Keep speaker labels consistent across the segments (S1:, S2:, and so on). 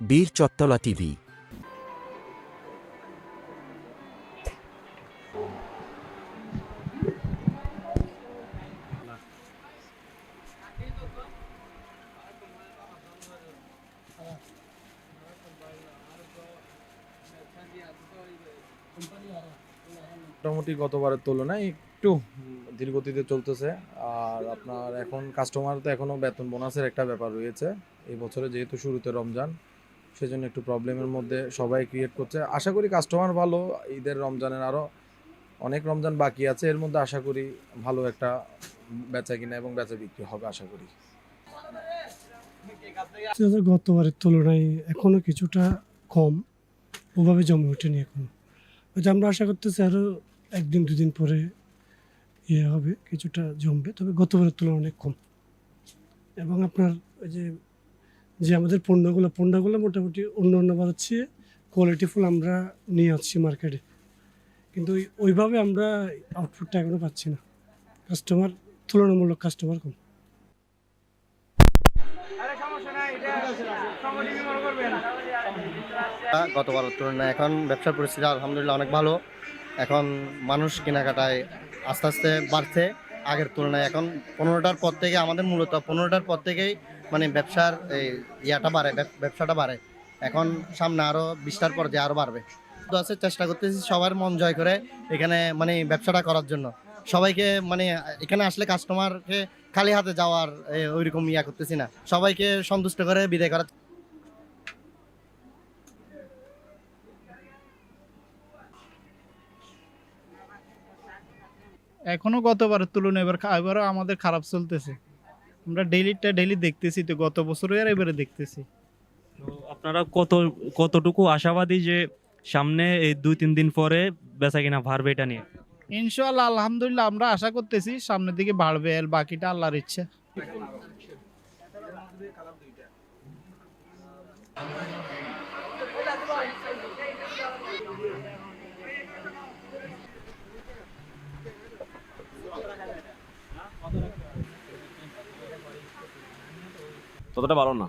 S1: বীর চত্তলা টিভি।
S2: মোটামুটি গতবারের তুলনায় একটু ধীর গতিতে চলতেছে। আর আপনার এখন কাস্টমার তো এখনও বেতন বোনাসের একটা ব্যাপার রয়েছে। এই বছরে যেহেতু শুরুতে রমজান সেজন্য একটু প্রবলেমের মধ্যে সবাই ক্রিয়েট করছে। আশা করি কাস্টমার ভালো, ঈদের রমজানের আরও অনেক রমজান বাকি আছে, এর মধ্যে আশা করি ভালো একটা বেচা কিনা এবং বেচা বিক্রি হবে, আশা করি।
S3: গতবারের তুলনায় এখনও কিছুটা কম, ওভাবে জমে ওঠেনি এখনও। হয়তো আমরা আশা করতেছি আরও একদিন, দুদিন পরে ইয়ে হবে, কিছুটা জমবে, তবে গতবারের তুলনায় অনেক কম। এবং আপনার ওই যে যে আমাদের পণ্যগুলো পণ্যগুলো মোটামুটি অন্য অন্য বার হচ্ছে কোয়ালিটিফুল আমরা নিয়ে আসছি মার্কেটে কিন্তু ওইভাবে আমরা আউটপুটটা এখনও পাচ্ছি না। কাস্টমার তুলনামূলক কাস্টমার কম।
S4: গতবারের তুলনায় এখন ব্যবসার পরিস্থিতি আলহামদুলিল্লাহ অনেক ভালো। এখন মানুষ কেনাকাটায় আস্তে আস্তে বাড়ছে। আগের তুলনায় এখন পনেরোটার পর থেকে আমাদের মূলত পনেরোটার পর থেকেই মানে ব্যবসার ইয়াটা বাড়ে ব্যবসাটা বাড়ে। এখন সামনে আরও বিশটার পর যে আরও বাড়বে। তো আছে, চেষ্টা করতেছি সবার মন জয় করে এখানে মানে ব্যবসাটা করার জন্য। সবাইকে মানে এখানে আসলে কাস্টমারকে খালি হাতে যাওয়ার ওইরকম ইয়া করতেছি না। সবাইকে সন্তুষ্ট করে বিদায় করার
S5: এখনও গতবারের তুলনায় এবার এবারও আমাদের খারাপ চলতেছে। আমরা ডেইলিটা ডেইলি দেখতেছি তো গত বছরও আর এবারে দেখতেছি।
S6: তো আপনারা কত কতটুকু আশাবাদী যে সামনে এই দুই তিন দিন পরে বেচা কিনা ভারবে এটা নিয়ে?
S5: ইনশাল্লাহ আলহামদুলিল্লাহ আমরা আশা করতেছি সামনের দিকে বাড়বে আর বাকিটা আল্লাহর ইচ্ছা।
S7: ততটা ভালো না।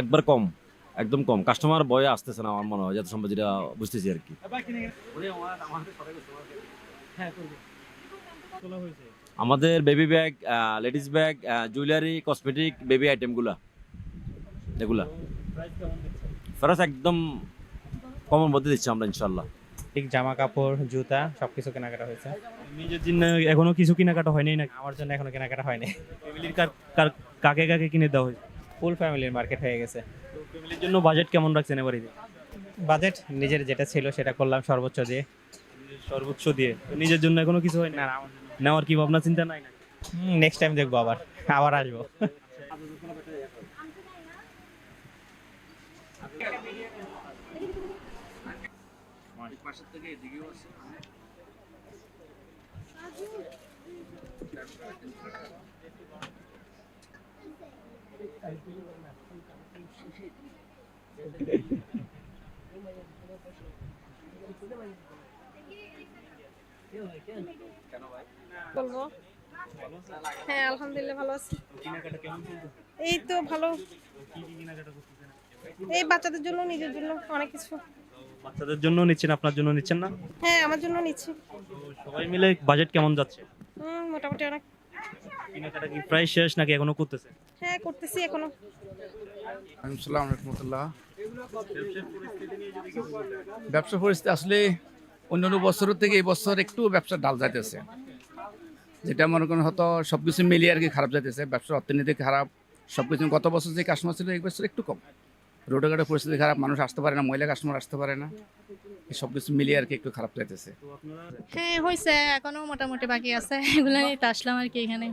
S7: একবার কম একদম কম। কাস্টমার বয়ে আসতেছে না আমার মনে হয় যত সম্ভব যেটা বুঝতেছি আর কি। আমাদের baby bag ladies bag jewellery cosmetic baby আইটেমগুলা এগুলা। ফেরাস একদম কমের মধ্যে দিচ্ছি আমরা ইনশাল্লাহ
S8: ঠিক জামা কাপড় জুতা সবকিছু কেনাকাটা হয়েছে।
S6: নিজের জন্য এখনও কিছু কেনাকাটা হয়নি নাকি?
S8: আমার জন্য এখনও কেনাকাটা হয়নি।
S6: ফ্যামিলির কাকে কাকে কিনে দেওয়া হয়েছে?
S8: ফুল ফ্যামিলির মার্কেট হয়ে গেছে।
S6: তো ফ্যামিলির জন্য বাজেট কেমন রাখছেন এবার? ঈদে?
S8: বাজেট নিজের যেটা ছিল সেটা করলাম সর্বোচ্চ দিয়ে।
S6: সর্বোচ্চ দিয়ে। তো নিজের জন্য এখনও কিছু হয়নি
S8: না
S6: নেওয়ার কি ভাবনা চিন্তা নাই না
S8: নেক্সট টাইম দেখব আবার। আবার আসব।
S9: বলব? হ্যাঁ আলহামদুলিল্লাহ ভালো আছি। এই তো ভালো। এই বাচ্চাদের জন্য নিজের জন্য অনেক কিছু।
S6: বাচ্চাদের জন্য নিচ্ছেন আপনার জন্য নিচ্ছেন না?
S9: হ্যাঁ আমার জন্য নিচ্ছি।
S6: সবাই মিলে বাজেট কেমন যাচ্ছে?
S9: হুম, মোটামুটি অনেক।
S6: কেনাকাটা কি প্রায় শেষ নাকি এখনও করতেছে?
S9: হ্যাঁ করতেছি এখনও।
S10: আসসালাম রহমতুল্লাহ। ব্যবসা পরিস্থিতি আসলে অন্যান্য বছরের থেকে এই বছর একটু ব্যবসা ডাল যাইতেছে। যেটা মনে করেন হয়তো সব কিছু মিলিয়ে আর কি খারাপ যাইতেছে ব্যবসার অর্থনীতি খারাপ সব কিছু গত বছর যে কাস্টমার ছিল এই বছর একটু কম। রোডে ঘাটে পরিস্থিতি খারাপ মানুষ আসতে পারে না মহিলা কাস্টমার আসতে পারে না। এই সব কিছু মিলিয়ে আর কি একটু খারাপ লাগতেছে।
S11: হ্যাঁ হয়েছে এখনও মোটামুটি বাকি আছে। এগুলো নিয়ে তো আসলাম আর কি এখানে।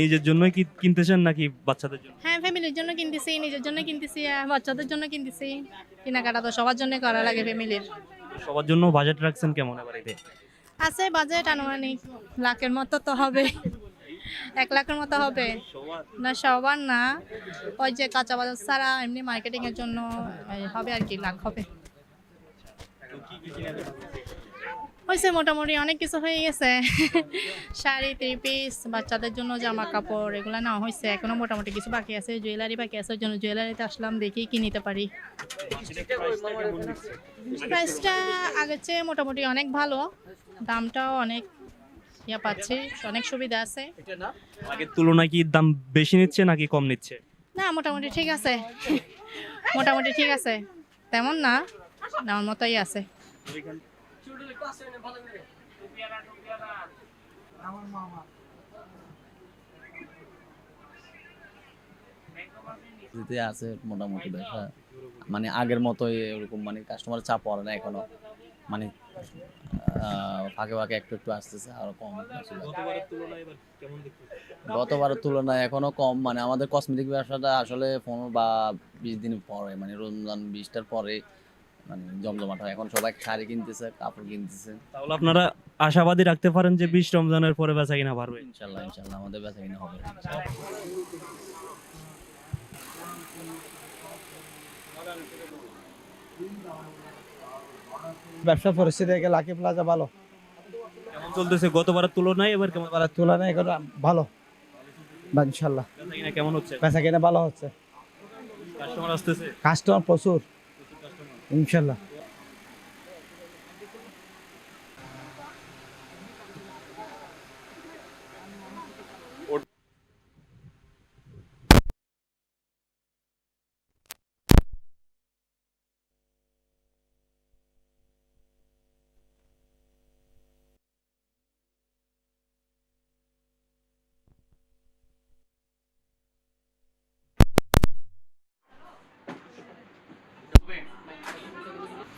S6: নিজের জন্যই কি কিনতেছেন নাকি বাচ্চাদের জন্য?
S11: হ্যাঁ ফ্যামিলির জন্য কিনতেছি নিজের জন্য কিনতেছি আর বাচ্চাদের জন্য কিনতেছি। কেনাকাটা তো সবার জন্য করা লাগে ফ্যামিলির।
S6: সবার জন্য বাজেট রাখছেন কেমন এবার
S11: আছে বাজেট আনুমানিক লাখের মতো তো হবে। এক লাখের মতো হবে। না, সবার না। ওই যে কাঁচা বাজার ছাড়া এমনি মার্কেটিং এর জন্য হবে আর কি, লাখ হবে। হয়েছে মোটামুটি অনেক কিছু হয়ে গেছে। শাড়ি থ্রি পিস বাচ্চাদের জন্য জামা কাপড়, এগুলো নেওয়া হয়েছে। এখনও মোটামুটি কিছু বাকি আছে। জুয়েলারি বাকি আছে জন্য জুয়েলারিতে আসলাম, দেখি কি নিতে পারি। প্রাইসটা আগের চেয়ে মোটামুটি অনেক ভালো। দামটাও অনেক ইয়া পাচ্ছি অনেক সুবিধা আছে।
S6: আগের তুলনায় কি দাম বেশি নিচ্ছে নাকি কম নিচ্ছে?
S11: না মোটামুটি ঠিক আছে। মোটামুটি ঠিক আছে। তেমন না নেওয়ার মতোই আছে।
S8: যেতে আছে মোটামুটি ব্যবসা মানে আগের মতোই এরকম মানে কাস্টমার চাপ পড়ে না এখনও। মানে ফাঁকে ফাঁকে একটু একটু আসতেছে আরও কম
S6: গতবারের তুলনায়
S8: এখনও কম মানে আমাদের কসমেটিক ব্যবসাটা আসলে পনেরো বা বিশ দিন পরে মানে রমজান বিশটার পরে মানে জমজমাট হয়। এখন সবাই শাড়ি কিনতেছে কাপড় কিনতেছে।
S6: তাহলে আপনারা আশাবাদী রাখতে পারেন যে বিশ রমজানের পরে বেচা কিনা বাড়বে।
S8: ইনশাল্লাহ ইনশাল্লাহ আমাদের বেচা কিনা হবে।
S4: ব্যবসা পরিস্থিতি দেখে লাকি প্লাজা ভালো।
S6: কেমন চলতেছে? গতবারের তুলনায় এবার কেমন?
S4: এবার তুলনায় এখন ভালো। বা ইনশাল্লাহ।
S6: বেচা কিনা কেমন হচ্ছে?
S4: বেচা কিনা ভালো হচ্ছে।
S6: কাস্টমার আসতেছে?
S4: কাস্টমার প্রচুর। ইনশাল্লাহ।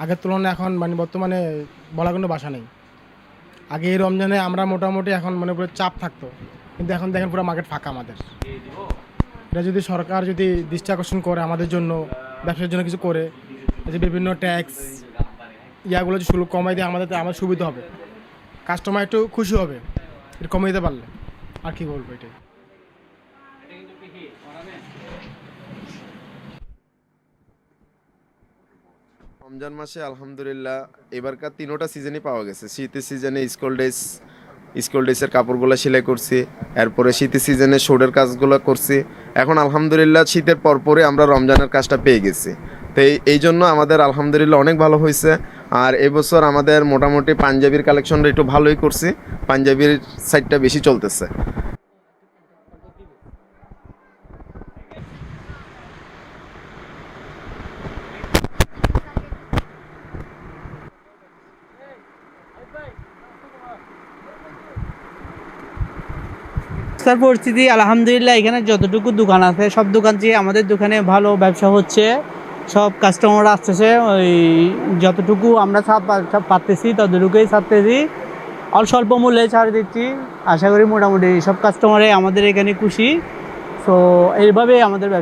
S1: আগের তুলনায় এখন মানে বর্তমানে বলা কোনো বাসা নেই। আগে এই রমজানে আমরা মোটামুটি এখন মানে পুরো চাপ থাকতো, কিন্তু এখন দেখেন পুরো মার্কেট ফাঁকা আমাদের। এটা যদি সরকার যদি দৃষ্টি আকর্ষণ করে আমাদের জন্য, ব্যবসার জন্য কিছু করে যে বিভিন্ন ট্যাক্স ইয়াগুলো যে শুল্ক কমাই দিয়ে, আমাদের আমার সুবিধা হবে। কাস্টমার একটু খুশি হবে এটা কমিয়ে দিতে পারলে। আর কি বলব এটাই।
S12: রমজান মাসে আলহামদুলিল্লাহ এবারকার তিনোটা সিজনই পাওয়া গেছে। শীতের সিজনে স্কুল ড্রেস স্কুল ড্রেসের কাপড়গুলো সেলাই করছি, এরপরে শীতের সিজনে শোডের কাজগুলো করছি। এখন আলহামদুলিল্লাহ শীতের পরপরই আমরা রমজানের কাজটা পেয়ে গেছি। তো এই জন্য আমাদের আলহামদুলিল্লাহ অনেক ভালো হয়েছে। আর এবছর আমাদের মোটামুটি পাঞ্জাবির কালেকশনটা একটু ভালোই করছি। পাঞ্জাবির সাইডটা বেশি চলতেছে।
S5: স্যার পরিস্থিতি, আলহামদুলিল্লাহ, এখানে যতটুকু দোকান আছে, সব দোকান চেয়ে আমাদের দোকানে ভালো ব্যবসা হচ্ছে, সব কাস্টমার আসতেছে, ওই যতটুকু আমরা ছাড় পারতেছি ততটুকুই ছাড়তেছি। অল্প, স্বল্প মূল্যে ছাড় দিচ্ছি। আশা করি মোটামুটি সব কাস্টমারে আমাদের এখানে খুশি। তো এইভাবে আমাদের